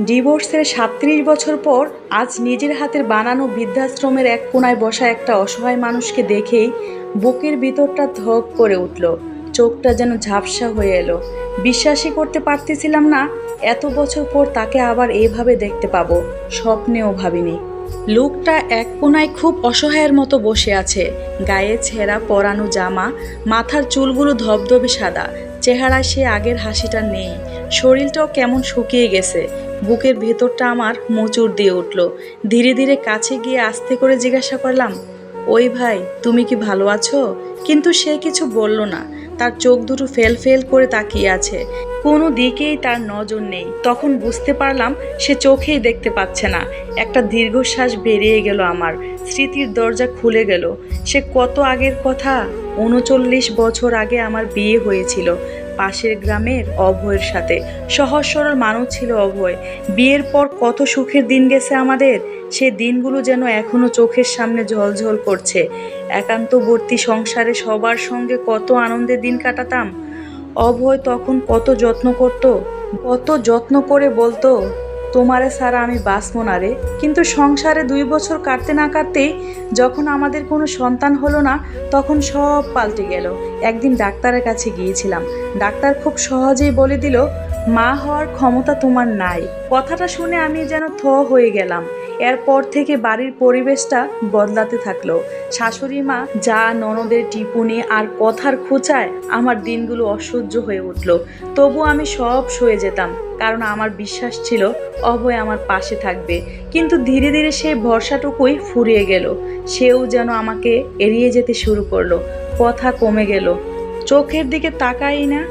ডিভোর্সের সাত্রিশ বছর পর আজ নিজের হাতের বানানো বৃদ্ধাশ্রমের এক কোনায় বসা একটা অসহায় মানুষকে দেখেই বুকের ভিতরটা ধক করে উঠল। চোখটা যেন ঝাপসা হয়ে এলো। বিশ্বাসই করতে পারতেছিলাম না, এত বছর পর তাকে আবার এইভাবে দেখতে পাবো, স্বপ্নেও ভাবিনি। লোকটা এক কোনায় খুব অসহায়ের মতো বসে আছে। গায়ে ছেঁড়া পরানো জামা, মাথার চুলগুলো ধবধবে সাদা, চেহারায় সে আগের হাসিটা নেই। শরীরটাও কেমন শুকিয়ে গেছে। বুকের ভেতরটা আমার মোচড় দিয়ে উঠল। ধীরে ধীরে কাছে গিয়ে আস্তে করে জিজ্ঞাসা করলাম, ওই ভাই, তুমি কি ভালো আছো? কিন্তু সে কিছু বলল না। তার চোখ দুটো ফেল ফেল করে তাকিয়ে আছে। কোনো দিকেই তার নজর নেই। তখন বুঝতে পারলাম, সে চোখেই দেখতে পাচ্ছে না। একটা দীর্ঘশ্বাস বেরিয়ে গেল আমার। স্মৃতির দরজা খুলে গেল। সে কত আগের কথা? উনচল্লিশ বছর আগে আমার বিয়ে হয়েছিল। পাশের গ্রামের অভয়ের সাথে। সহজ সরল মানুষ ছিল অভয়। বিয়ের পর কত সুখের দিন গেছে আমাদের। সে দিনগুলো যেন এখনও চোখের সামনে ঝলঝল করছে। একান্তবর্তী সংসারে সবার সঙ্গে কত আনন্দের দিন কাটাতাম। অভয় তখন কত যত্ন করত, কত যত্ন করে বলতো তোমারে সারা আমি বাঁচব না রে। কিন্তু সংসারে দুই বছর কাটতে না কাটতেই যখন আমাদের কোনো সন্তান হলো না, তখন সব পাল্টে গেল। একদিন ডাক্তারের কাছে গিয়েছিলাম। ডাক্তার খুব সহজেই বলে দিল, মা হওয়ার ক্ষমতা তোমার নাই। কথাটা শুনে আমি যেন থ হয়ে গেলাম। এরপর থেকে বাড়ির পরিবেশটা বদলাতে থাকল। শাশুড়ি মা যা ননদের টিপুনি আর কথার খোঁচায় আমার দিনগুলো অসহ্য হয়ে উঠল। তবু আমি সব সয়ে যেতাম, কারণ আমার বিশ্বাস ছিল অভয় আমার পাশে থাকবে। কিন্তু ধীরে ধীরে সেই ভরসাটুকুই ফুরিয়ে গেল। সেও যেন আমাকে এড়িয়ে যেতে শুরু করল। কথা কমে গেল। চোখের দিকে তাকাই না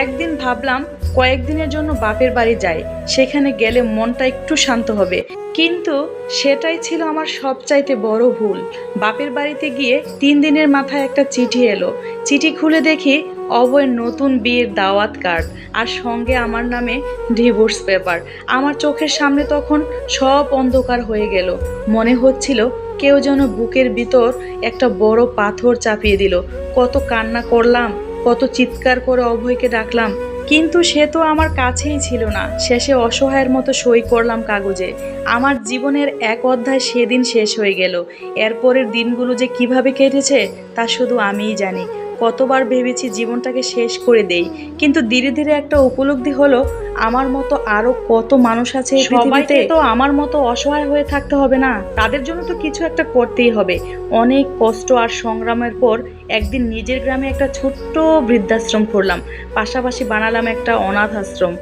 একদিন ভাবলাম কয়েকদিনের জন্য বাপের বাড়ি যাই, সেখানে গেলে মনটা একটু শান্ত হবে। কিন্তু সেটাই ছিল আমার সবচাইতে বড় ভুল। বাপের বাড়িতে গিয়ে তিন দিনের মাথায় একটা চিঠি এলো। চিঠি খুলে দেখি অবয়ের নতুন বিয়ের দাওয়াত কার্ড আর সঙ্গে আমার নামে ডিভোর্স পেপার। আমার চোখের সামনে তখন সব অন্ধকার হয়ে গেল। মনে হচ্ছিল কেউ যেন বুকের ভিতর একটা বড় পাথর চাপিয়ে দিল। কত কান্না করলাম কত চিৎকার করে অভয়কে ডাকলাম। কিন্তু সে তো আমার কাছেই ছিল না। শেষে অসহায়ের মতো সই করলাম কাগজে। আমার জীবনের এক অধ্যায় সেদিন শেষ হয়ে গেল। এরপরের দিনগুলো যে কীভাবে কেটেছে তা শুধু আমিই জানি। কতবার ভেবেছি জীবনটাকে শেষ করে দেই। কিন্তু ধীরে ধীরে একটা উপলব্ধি হলো আমার মতো আরও কত মানুষ আছে এই পৃথিবীতে? তো আমার মতো অসহায় হয়ে থাকতে হবে না। তাদের জন্য তো কিছু একটা করতেই হবে। অনেক কষ্ট আর সংগ্রামের পর একদিন নিজের গ্রামে একটা ছোট্ট বৃদ্ধাশ্রম করলাম পাশাপাশি বানালাম একটা অনাথ আশ্রম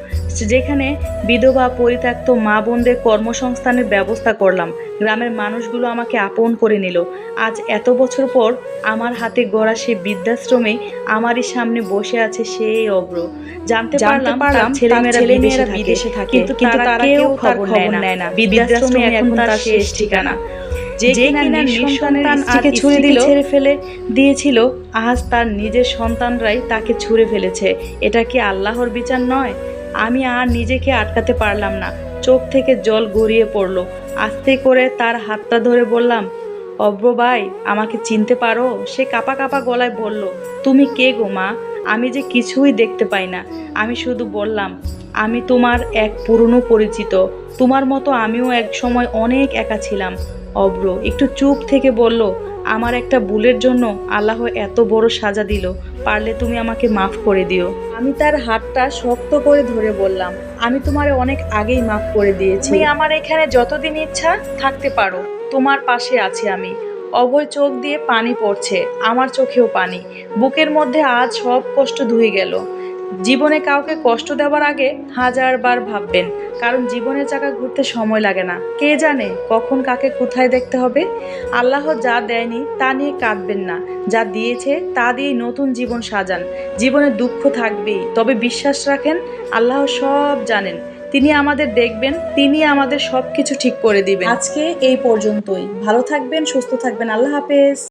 যেখানে বিধবা পরিত্যক্ত মা বোনদের কর্মসংস্থানের ব্যবস্থা করলাম। গ্রামের মানুষগুলো আমাকে আপন করে নিল। আজ এত বছর পর আমার হাতে গড়া সেই বৃদ্ধাশ্রমে আমারই সামনে বসে আছে সেই অব্র জানতে পারলাম ছেলেমেয়েরা বিদেশে বিদেশে থাকে কিন্তু তারা কেউ খবর নেয় না বৃদ্ধাশ্রমে এখন তার শেষ ঠিকানা যে কিনা নিঃসন্তান আজকে ছুঁড়ে দিল ছেড়ে ফেলে দিয়েছিল আজ তার নিজের সন্তানরাই তাকে ছুঁড়ে ফেলেছে। এটা কি আল্লাহর বিচার নয়? আমি আর নিজেকে আটকাতে পারলাম না। চোখ থেকে জল গড়িয়ে পড়ল। আস্তে করে তার হাতটা ধরে বললাম অব্র ভাই, আমাকে চিনতে পারো? সে কাপা কাপা গলায় বলল, তুমি কে গো মা? আমি যে কিছুই দেখতে পাই না। আমি শুধু বললাম, আমি তোমার এক পুরনো পরিচিত। তোমার মতো আমিও এক সময় অনেক একা ছিলাম। অব্র একটু চুপ থেকে বলল আমার একটা ভুলের জন্য আল্লাহ এত বড় সাজা দিল, পারলে তুমি আমাকে মাফ করে দিও। আমি তার হাতটা শক্ত করে ধরে বললাম, আমি তোমারে অনেক আগেই মাফ করে দিয়েছি। আমার এখানে যতদিন ইচ্ছা থাকতে পারো, তোমার পাশে আছি আমি। অভয় চোখ দিয়ে পানি পড়ছে, আমার চোখেও পানি। বুকের মধ্যে আজ সব কষ্ট ধুয়ে গেল। জীবনে কাউকে কষ্ট দেওয়ার আগে হাজারবার ভাববেন কারণ জীবনের চাকা ঘুরতে সময় লাগে না। কে জানে কখন কাকে কোথায় দেখতে হবে? আল্লাহ যা দেয়নি তা নিয়ে কাঁদবেন না। যা দিয়েছে তা দিয়েই নতুন জীবন সাজান। জীবনে দুঃখ থাকবেই, তবে বিশ্বাস রাখেন, আল্লাহ সব জানেন। তিনি আমাদের দেখবেন, তিনি আমাদের সব কিছু ঠিক করে দিবেন। আজকে এই পর্যন্তই। ভালো থাকবেন, সুস্থ থাকবেন। আল্লাহ হাফেজ।